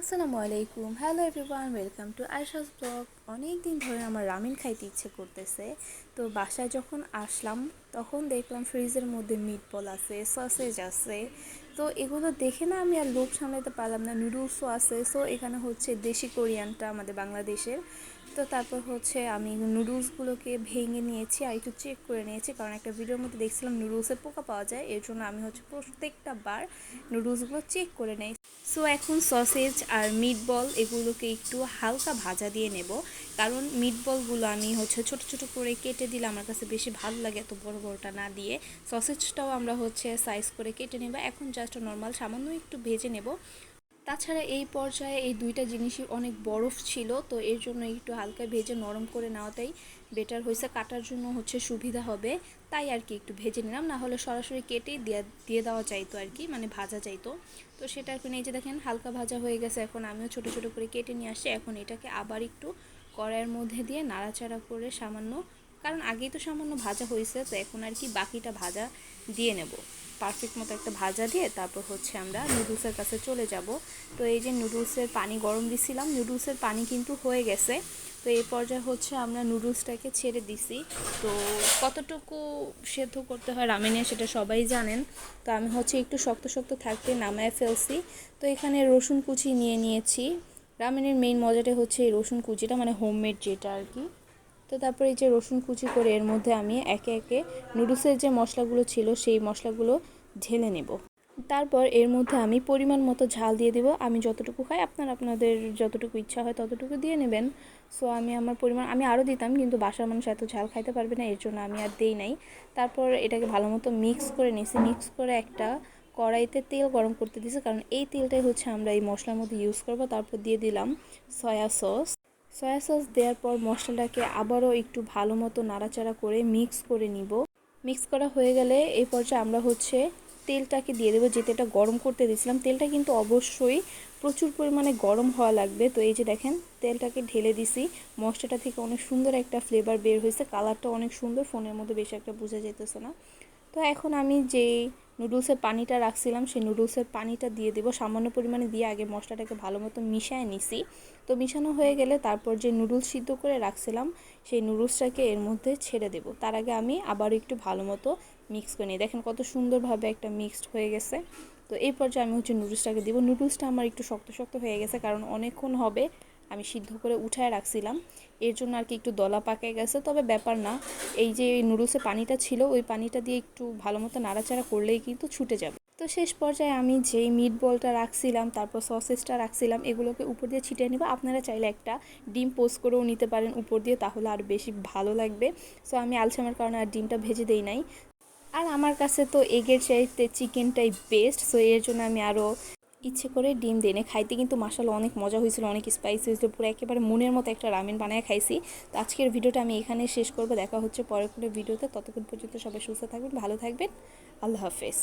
আসসালামু আলাইকুম। Hello everyone welcome to আয়সাস ব্লগ অনেক দিন ধরে আমার রামিন খাইতে ইচ্ছে করতেছে। তো বাসায় যখন আসলাম, তখন দেখলাম ফ্রিজের মধ্যে মিট বল আছে সসেজ আছে। তো এগুলো দেখে না আমি আর লোভ সামলাতে পারলাম না নুডলসও আছে। সো এখানে হচ্ছে দেশি কোরিয়ানটা আমাদের বাংলাদেশের। তো তারপর হচ্ছে আমি নুডলসগুলোকে ভেঙে নিয়েছি আর একটু চেক করে নিয়েছি, কারণ একটা ভিডিওর মধ্যে দেখছিলাম নুডলসের পোকা পাওয়া যায়, এর জন্য আমি হচ্ছে প্রত্যেকটা বার নুডলসগুলো চেক করে নেই। সো এখন সসেজ আর মিট বল এগুলোকে একটু হালকা ভাজা দিয়ে নেব, কারণ মিট বলগুলো আমি হচ্ছে ছোট ছোট করে কেটে দিলে আমার কাছে বেশি ভালো লাগে এত বড় বড়টা না দিয়ে। সসেজটাও আমরা হচ্ছে সাইজ করে কেটে নেব, এখন জাস্ট নর্মাল সামান্য একটু ভেজে নেব। তাছাড়া এই পর্যায়ে এই দুইটা জিনিসই অনেক বরফ ছিল, তো এর জন্য একটু হালকা ভেজে নরম করে নেওয়াটাই বেটার হয়েছে। কাটার জন্য হচ্ছে সুবিধা হবে, তাই আর কি একটু ভেজে নিলাম। না হলে সরাসরি কেটে দিয়ে দিয়ে দেওয়া চাইতো আর কি মানে ভাজা চাইতো তো সেটা এখন এই যে দেখেন, হালকা ভাজা হয়ে গেছে, এখন আমিও ছোট ছোট করে কেটে নিয়ে আসছি। এখন এটাকে আবার একটু কড়াইয়ের মধ্যে দিয়ে নাড়াচাড়া করে সামান্য, কারণ আগেই তো সামান্য ভাজা হয়েছে, তো এখন আর কি বাকিটা ভাজা দিয়ে নেব। পারফেক্ট মতো একটা ভাজা দিয়ে তারপর হচ্ছে আমরা নুডলসের কাছে চলে যাব। তো এই যে নুডলসের পানি গরম দিছিলাম নুডলসের পানি কিন্তু হয়ে গেছে। তো এই পর্যায়ে হচ্ছে আমরা নুডলসটাকে ছেড়ে দিছি। তো কতটুকু সেদ্ধ করতে হয় রামেনে সেটা সবাই জানেন। তো আমি হচ্ছে একটু শক্ত শক্ত থাকতে নামায় ফেলছি। তো এখানে রসুন কুচি নিয়ে নিয়েছি। রামেনের মেইন মজাটা হচ্ছে এই রসুন কুচিটা মানে হোমমেড যেটা আর কি। তো তারপরে এই যে রসুন কুচি করে এর মধ্যে আমি একে একে নুডলসের যে মশলাগুলো ছিল সেই মশলাগুলো ঢেলে নেব। তারপর এর মধ্যে আমি পরিমাণ মতো ঝাল দিয়ে দেবো। আমি যতটুকু খাই আপনার আপনাদের যতটুকু ইচ্ছা হয় ততটুকু দিয়ে নেবেন। সো আমি আমার পরিমাণ, আমি আরও দিতাম কিন্তু বাসার মানুষ এত ঝাল খাইতে পারবে না, এর জন্য আমি আর দেই নাই। তারপর এটাকে ভালো মতো মিক্স করে নিয়েছি। মিক্স করে একটা কড়াইতে তেল গরম করতে দিয়েছি। কারণ এই তেলটাই হচ্ছে আমরা এই মশলার মধ্যে ইউজ করব। তারপর দিয়ে দিলাম সয়া সস সয়া সস দেওয়ার পর মশলাটাকে আবারও একটু ভালো মতো নাড়াচাড়া করে মিক্স করে নিব। মিক্স করা হয়ে গেলে এই পর্যায়ে আমরা হচ্ছে তেলটাকে দিয়ে দেবো। যে এটা গরম করতে দিয়েছিলাম, তেলটা কিন্তু অবশ্যই প্রচুর পরিমাণে গরম হওয়া লাগবে। তো এই যে দেখেন, তেলটাকে ঢেলে দিছি। মশলাটা থেকে অনেক সুন্দর একটা ফ্লেভার বের হয়েছে। কালারটা অনেক সুন্দর, ফোনের মধ্যে বেশি একটা বোঝা যেতেছে না। তো এখন আমি যেই নুডলসের পানিটা রাখছিলাম, সেই নুডলসের পানিটা দিয়ে দেবো। সামান্য পরিমাণে দিয়ে আগে মশলাটাকে ভালো মতো মিশায় নিছি। তো মিশানো হয়ে গেলে তারপর যে নুডলস সিদ্ধ করে রাখছিলাম, সেই নুডলসটাকে এর মধ্যে ছেড়ে দেবো। তার আগে আমি আবার একটু ভালো মতো মিক্স করে নিই। দেখেন কত সুন্দরভাবে একটা মিক্সড হয়ে গেছে। তো এই পর্যায়ে আমি হচ্ছে নুডলসটাকে দিব। নুডলসটা আমার একটু শক্ত শক্ত হয়ে গেছে, কারণ অনেকক্ষণ হবে। আমি সিদ্ধ করে উঠায় রাখছিলাম। এর জন্য আর কি একটু দলা পাকে গেছে। তবে ব্যাপার না, এই যে নুডলসের পানিটা ছিল, ওই পানিটা দিয়ে একটু ভালো মতো নাড়াচাড়া করলেই কিন্তু ছুটে যাবে। তো শেষ পর্যায়ে আমি যেই মিট বলটা রাখছিলাম, তারপর সসেসটা রাখছিলাম, এগুলোকে উপর দিয়ে ছিটিয়ে নেব। আপনারা চাইলে একটা ডিম পোস্ট করেও নিতে পারেন উপর দিয়ে, তাহলে আর বেশি ভালো লাগবে। সো আমি আলসামের কারণে আর ডিমটা ভেজে দেই নাই। আর আমার কাছে তো এগের চাইতে চিকেনটাই বেস্ট সো এর জন্য আমি আরও ইচ্ছে করে ডিম দেনে খাইতে কিন্তু মাসাল অনেক মজা হয়েছিল, অনেক স্পাইসি হয়েছিল। পুরো একেবারে মনের মতো একটা রামেন বানায় খাইছি। তো আজকের ভিডিওটা আমি এখানে শেষ করব। দেখা হচ্ছে পরের কোনো ভিডিওতে। ততক্ষণ পর্যন্ত সবাই সুস্থ থাকবেন, ভালো থাকবেন। আল্লাহ হাফেজ।